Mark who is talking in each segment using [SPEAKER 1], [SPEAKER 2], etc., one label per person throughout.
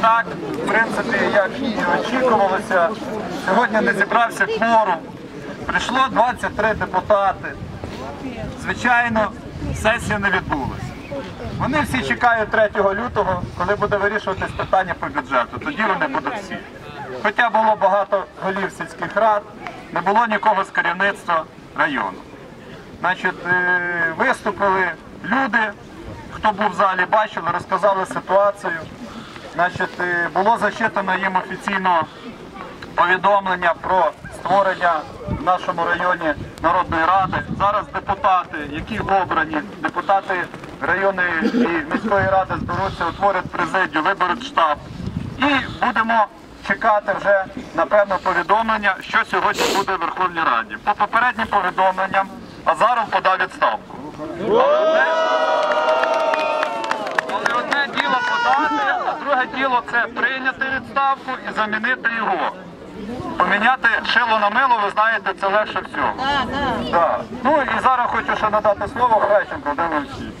[SPEAKER 1] Так, в принципі, як і очікувалося, сьогодні не зібрався кворум. Прийшло 23 депутати. Звичайно, сесія не відбулася. Вони всі чекають 3 лютого, коли буде вирішуватись питання по бюджету. Тоді вони будуть всі. Хоча було багато голів сільських рад, не було нікого з керівництва району. Значить, е, виступили люди, хто був в залі, бачили, розказали ситуацію. Значить, е, було зачитано їм офіційно повідомлення про створення в нашому районі Народної ради. Зараз депутати, які обрані, депутати районної і міської ради зберуться, утворять президію, виберуть штаб. І будемо чекати вже напевно повідомлення, що сьогодні буде в Верховній Раді. По попереднім повідомленням Азаров подав відставку. Але одне діло подати, а друге діло це прийняти відставку і замінити його. Поміняти шило на мило, ви знаєте, це легше всього. Да. Ну і зараз хочу ще надати слово Хрещенко Володимиру Олексійовичу.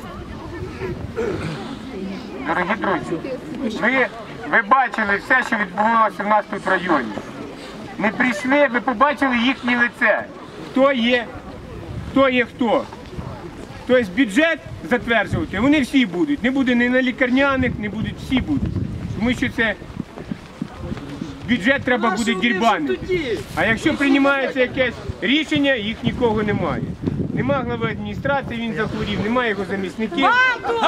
[SPEAKER 2] Дорогі друзі, ви, ви бачили все, що відбувалося в нас тут в районі. Ми прийшли, ви побачили їхнє лице. Хто є, хто є хто. Тобто бюджет затверджувати, вони всі будуть. Не буде ні на лікарняних, не будуть, всі будуть. Тому що це бюджет треба буде дірбанити. А якщо приймається якесь рішення, їх нікого немає. Нема глави адміністрації, він захворів, немає його замісників. Банду!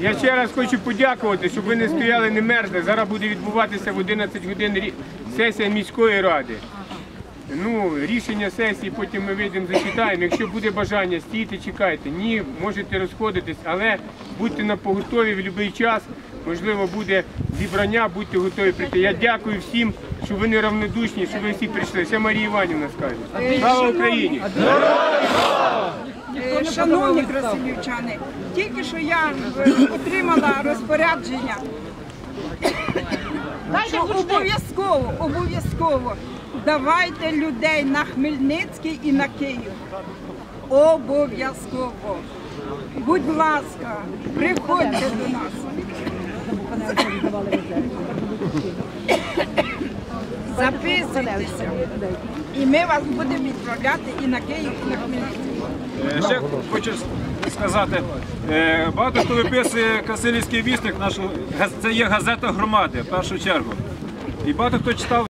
[SPEAKER 2] Я ще раз хочу подякувати, щоб ви не стояли, не мерзли. Зараз буде відбуватися в 11 годин сесія міської ради. Ну, рішення сесії потім ми вийдемо, зачитаємо. Якщо буде бажання, стійте, чекайте. Ні, можете розходитись, але будьте на поготові в будь-який час. Можливо, буде зібрання, будьте готові прийти. Я дякую всім, що ви не равнодушні, що ви всі прийшли. Ще Марія Іванівна скаже. Слава Україні!
[SPEAKER 3] Шановні красивівчани, тільки що я е, отримала розпорядження, що обов'язково, обов'язково давайте людей на Хмельницький і на Київ. Обов'язково. Будь ласка, приходьте до нас. Записуйтеся. І ми вас будемо відправляти і на Київ, і на Хмельницький.
[SPEAKER 4] Е, Ще хочу сказати, е, багато хто виписує Касилівський вісник, це є газета громади в першу чергу. І багато хто читав